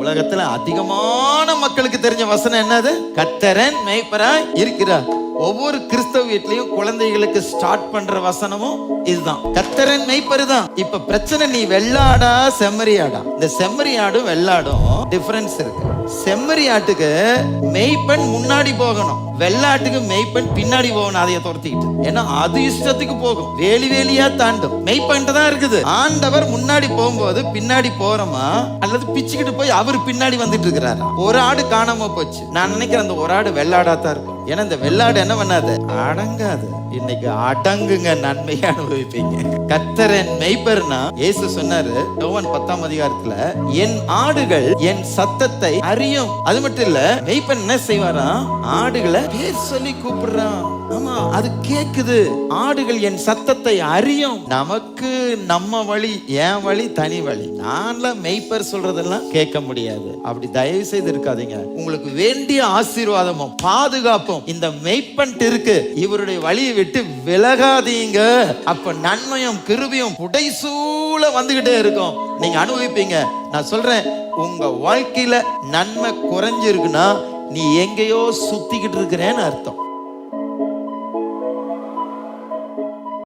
உலகத்துல அதிகமான மக்களுக்கு தெரிஞ்ச வசனம் என்னது? கத்தரன் மேய்ப்பராய் இருக்கிறார். ஒவ்வொரு கிறிஸ்தவ வீட்லயும் குழந்தைகளுக்கு ஸ்டார்ட் பண்ற வசனமும் இதுதான். கத்தரன் மெய்ப்பரு தான். இப்ப பிரச்சனை நீ வெள்ளாடா செம்மறியாடா? இந்த செம்மறியாடும் வெள்ளாடும் டிஃபரன்ஸ் இருக்கு. செம்மறி ஆட்டுக்கு மெய்ப்பன் முன்னாடி போகணும். வெள்ளாட்டுக்கு மெய்ப்பெண் பின்னாடி போகணும் அதைய துரத்திக்கிட்டு. ஏன்னா அது இஷ்டத்துக்கு போகும். வேலி வேலியா தாண்டும். மெய்ப்பெண்ட்டு தான் இருக்குது. ஆண்டவர் முன்னாடி போகும்போது பின்னாடி போறோமா? அல்லது பிச்சுக்கிட்டு போய் அவர் பின்னாடி வந்துட்டு இருக்கிறாரு ஒரு ஆடு காணாம போச்சு. நான் நினைக்கிறேன் அந்த ஒரு ஆடு வெள்ளாடா தான் இருக்கும். ஏன்னா இந்த வெள்ளாடு என்ன பண்ணாது? அடங்காது. இன்னைக்கு அடங்குங்க நன்மையை அனுபவிப்பீங்க. கத்தரன் மெய்ப்பர்னா? இயேசு சொன்னாரு யோவான் பத்தாம் அதிகாரத்துல என் ஆடுகள் என் சத்தத்தை அறியும். அது மட்டும் இல்ல மெய்ப்பன் என்ன செய்வாராம்? ஆடுகளை பேர் சொல்லி கூப்பிடுறான். ஆமா அது கேக்குது. ஆடுகள் என் சத்தத்தை அறியும். நமக்கு நம்ம வழி என் வழி தனி வழி. நான்ல மெய்ப்பர் சொல்றதெல்லாம் கேட்க முடியாது. அப்படி தயவு செய்து இருக்காதீங்க. உங்களுக்கு வேண்டிய ஆசீர்வாதமும் பாதுகாப்பும் இந்த மெய்ப்பன்ட்டு இருக்கு. இவருடைய வழியை விட்டு விலகாதீங்க. அப்ப நன்மையும் கிருபியும் புடைசூழ வந்துகிட்டே இருக்கும். நீங்க அனுபவிப்பீங்க. நான் சொல்றேன் உங்க வாழ்க்கையில நன்மை குறைஞ்சிருக்குன்னா நீ எங்கேயோ சுத்திக்கிட்டு இருக்கிறேன்னு அர்த்தம்.